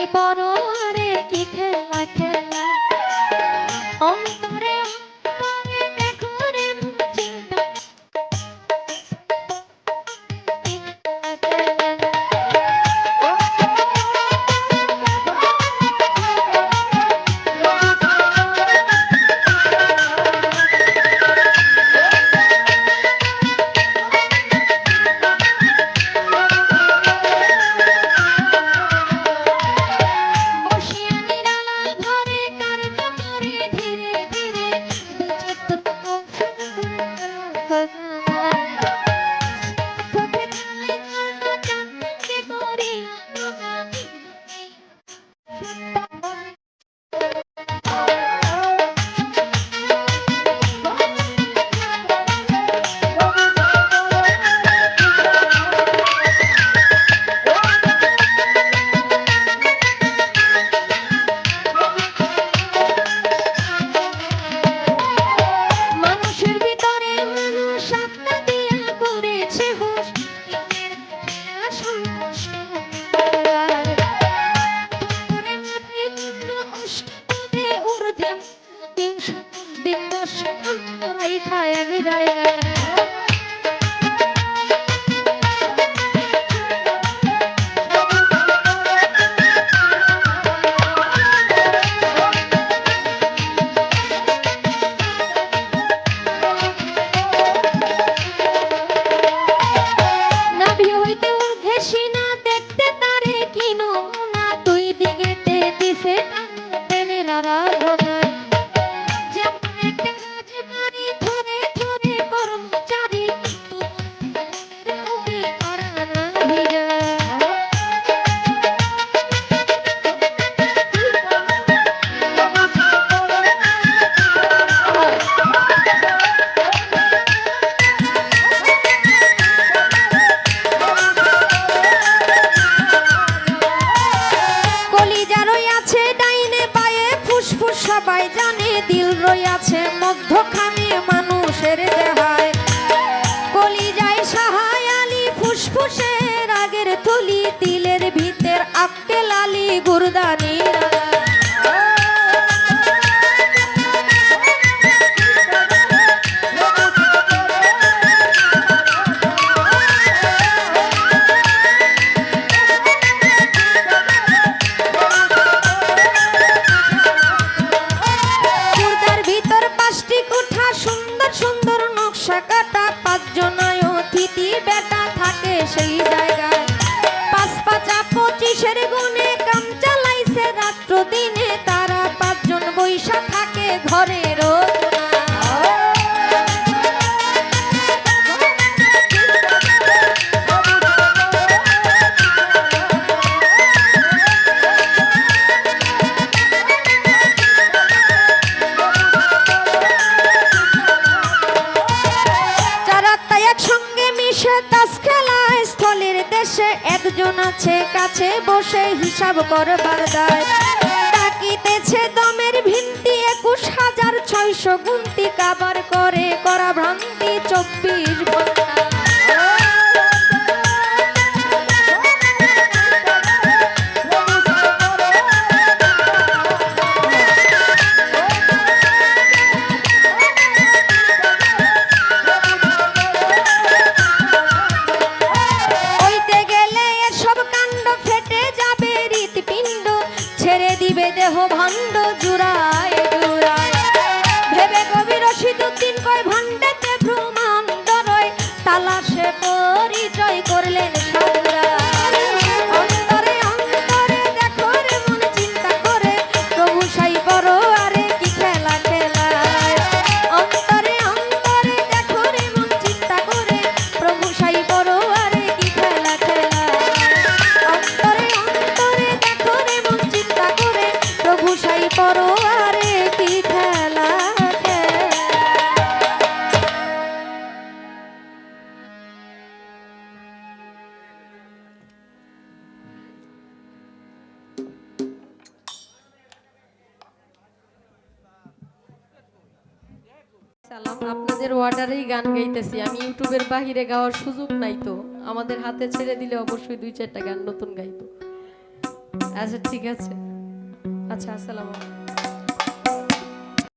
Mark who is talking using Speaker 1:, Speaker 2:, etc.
Speaker 1: keep on খায় রে রইয়াছে মধ্যখানে। একজন আছে, কাছে বসে হিসাব করবার দায়। ডাকিতেছে দমের ভিন্তি একুশ হাজার ছয়শো গুন্তি কাবার করে, করা ভ্রান্তি চব্বিশ।
Speaker 2: আপনাদের ওয়ার্ডারেই গান গাইতেছি। আমি ইউটিউবের বাহিরে গাওয়ার সুযোগ নাই তো। আমাদের হাতে ছেড়ে দিলে অবশ্যই দুই চারটা গান নতুন গাইতো আচ্ছা ঠিক আছে। আচ্ছা আসসালামু আলাইকুম।